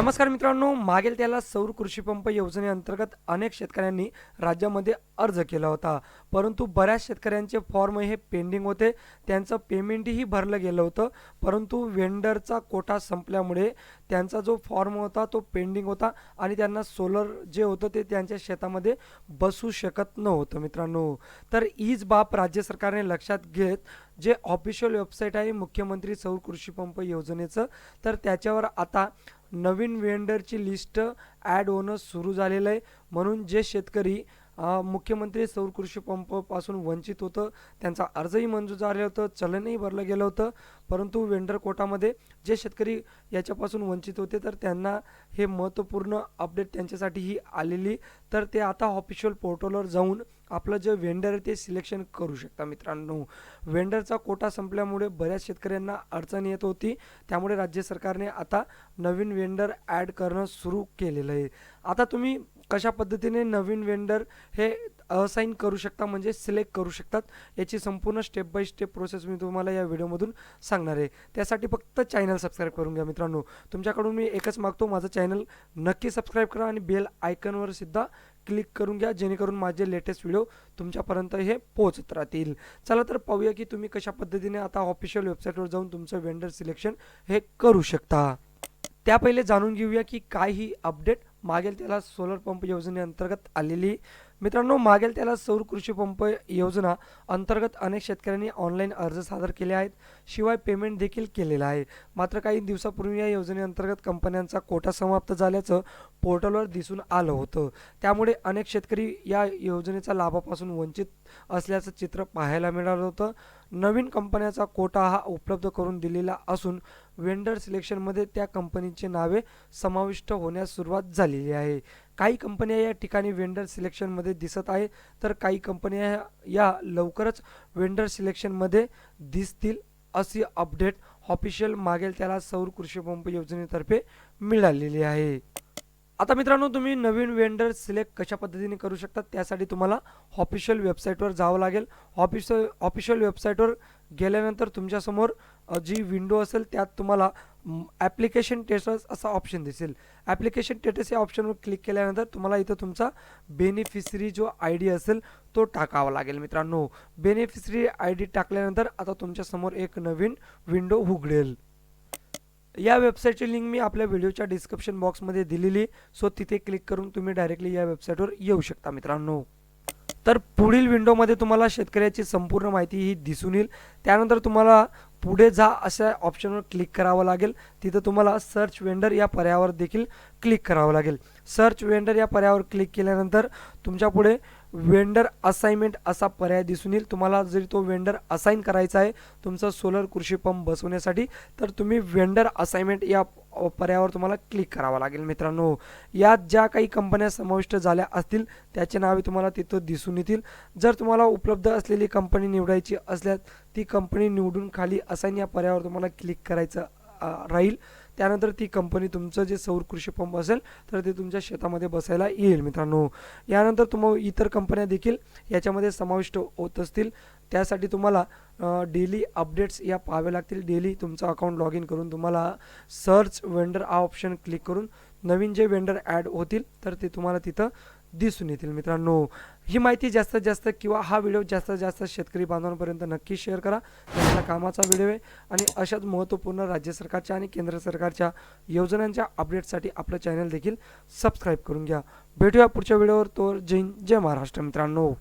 नमस्कार मित्रांनो मागेल त्याला सौर कृषी पंप योजनेअंतर्गत अनेक शेतकऱ्यांनी राज्यामध्ये अर्ज केला होता. परंतु बऱ्याच शेतकऱ्यांचे फॉर्म हे पेंडिंग होते. त्यांचं पेमेंटही भरलं गेलं होतं. परंतु वेंडरचा कोटा संपल्यामुळे त्यांचा जो फॉर्म होता तो पेंडिंग होता आणि त्यांना सोलर जे होतं ते त्यांच्या शेतामध्ये बसू शकत नव्हतं मित्रांनो. तर हीच बाब राज्य सरकारने लक्षात घेत जे ऑफिशियल वेबसाईट आहे मुख्यमंत्री सौर कृषी पंप योजनेचं तर त्याच्यावर आता नवीन वेंडरची लिस्ट ॲड होणं सुरू झालेलं आहे. म्हणून जे शेतकरी मुख्यमंत्री सौर कृषी पंपपासून वंचित होतं. त्यांचा अर्जही मंजूर झालं होतं. चलनही भरलं गेलं होतं. परंतु वेंडर कोटामध्ये जे शेतकरी याच्यापासून वंचित होते तर त्यांना हे महत्त्वपूर्ण अपडेट त्यांच्यासाठीही आलेली. तर ते आता ऑफिशियल पोर्टलवर जाऊन आपलं जे वेंडर आहे ते सिलेक्शन करू शकता मित्रांनो. वेंडरचा कोटा संपल्यामुळे बऱ्याच शेतकऱ्यांना अडचण येत होती. त्यामुळे राज्य सरकारने आता नवीन वेंडर ॲड करणं सुरू केलेलं आहे. आता तुम्ही कशा पद्धतीने नवीन वेंडर हे असाईन करू शकता म्हणजे सिलेक्ट करू शकतात याची संपूर्ण स्टेप बाय स्टेप प्रोसेस मी तुम्हाला या व्हिडिओमधून सांगणार आहे. त्यासाठी फक्त चॅनल सबस्क्राईब करून घ्या मित्रांनो. तुमच्याकडून मी एकच मागतो माझं चॅनल नक्की सबस्क्राईब करा आणि बेल आयकनवर सुद्धा क्लिक करून घ्या जेणेकरून माझे लेटेस्ट व्हिडिओ तुमच्यापर्यंत हे पोहोचत राहतील. चला तर पाहूया की तुम्ही कशा पद्धतीने आता ऑफिशियल वेबसाईटवर जाऊन तुमचं वेंडर सिलेक्शन हे करू शकता. त्या पहिले जाणून घेऊया की काय ही अपडेट मागेल त्याला सोलर पंप योजनेअंतर्गत आलेली मित्रांनो मागेल त्याला सौर कृषी पंप योजना अंतर्गत अनेक शेतकऱ्यांनी ऑनलाईन अर्ज सादर केले आहेत. शिवाय पेमेंट देखील केलेलं आहे. मात्र काही दिवसापूर्वी या योजनेअंतर्गत कंपन्यांचा कोटा समाप्त झाल्याचं पोर्टलवर दिसून आलं होतं. त्यामुळे अनेक शेतकरी या योजनेचा लाभापासून वंचित असल्याचं चित्र पाहायला मिळालं होतं. नवीन कंपन्याचा कोटा हा उपलब्ध करून दिलेला असून वेंडर सिलेक्शनमध्ये त्या कंपनीची नावे समाविष्ट होण्यास सुरुवात झालेली आहे. काही कंपन्या या ठिकाणी वेंडर सिलेक्शनमध्ये दिसत आहे. तर काही कंपन्या या लवकरच वेंडर सिलेक्शनमध्ये दिसतील अशी अपडेट ऑफिशियल मागेल त्याला सौर कृषी पंप योजनेतर्फे मिळालेली आहे. आता मित्रांनो तुम्ही नवीन वेंडर सिलेक्ट कशा पद्धतीने करू शकता त्यासाठी तुम्हाला ऑफिशियल वेबसाईटवर जावं लागेल. ऑफिस ऑफिशियल वेबसाईटवर गेल्यानंतर तुमच्यासमोर जी विंडो असेल त्यात तुम्हाला ॲप्लिकेशन टेटस असा ऑप्शन दिसेल. ॲप्लिकेशन टेटस या ऑप्शनवर क्लिक केल्यानंतर तुम्हाला इथं तुमचा बेनिफिशरी जो आय डी असेल तो टाकावा लागेल मित्रांनो. बेनिफिशरी आय डी टाकल्यानंतर आता तुमच्यासमोर एक नवीन विंडो उघडेल. या वेबसाईटची लिंक मी आपल्या व्हिडिओच्या डिस्क्रिप्शन बॉक्समध्ये दिलेली. सो तिथे क्लिक करून तुम्ही डायरेक्टली या वेबसाईटवर येऊ शकता मित्रांनो. तर पुढील विंडोमध्ये तुम्हाला शेतकऱ्याची संपूर्ण माहिती ही दिसून येईल. त्यानंतर तुम्हाला पुढे जा अशा ऑप्शनवर क्लिक करावं लागेल. तिथं तुम्हाला सर्च वेंडर या पर्यायावर देखील क्लिक करावं लागेल. सर्च वेंडर या पर्यायावर क्लिक केल्यानंतर तुमच्यापुढे वेंडर असाइनमेंट असा पर्याय दिसून येईल. तुम्हाला जरी तो वेंडर असाइन करायचा आहे तुमचा सोलर कृषी पंप बसवण्यासाठी तर तुम्ही वेंडर असाइनमेंट या पर्यायावर तुम्हाला क्लिक करावं लागेल मित्रांनो. यात ज्या काही कंपन्या समाविष्ट झाल्या असतील त्याचे नावे तुम्हाला तिथं दिसून येतील. जर तुम्हाला उपलब्ध असलेली कंपनी निवडायची असल्यास ती कंपनी निवडून खाली असाइन या पर्यायावर तुम्हाला क्लिक करायचं राहील. त्यानंतर ती कंपनी तुमचं जे सौर कृषी पंप असेल तर ते तुमच्या शेतामध्ये बसायला येईल मित्रांनो. यानंतर तुम्हाला इतर कंपन्या देखील याच्यामध्ये समाविष्ट होत असतील. त्यासाठी तुम्हाला डेली अपडेट्स या पाहाव्या लागतील. डेली तुमचं अकाउंट लॉग इन करून तुम्हाला सर्च वेंडर हा ऑप्शन क्लिक करून नवीन जे वेंडर ॲड होतील तर ते तुम्हाला तिथं दिसून येतील मित्रांनो. ही माहिती जास्तीत जास्त किंवा हा व्हिडिओ जास्तीत जास्त शेतकरी बांधवांपर्यंत नक्की शेअर करा. त्यांच्या कामाचा व्हिडिओ आहे आणि अशाच महत्त्वपूर्ण राज्य सरकारच्या आणि केंद्र सरकारच्या योजनांच्या अपडेटसाठी आपलं चॅनल देखील सबस्क्राईब करून घ्या. भेटूया पुढच्या व्हिडिओवर. तो जैन जय महाराष्ट्र मित्रांनो.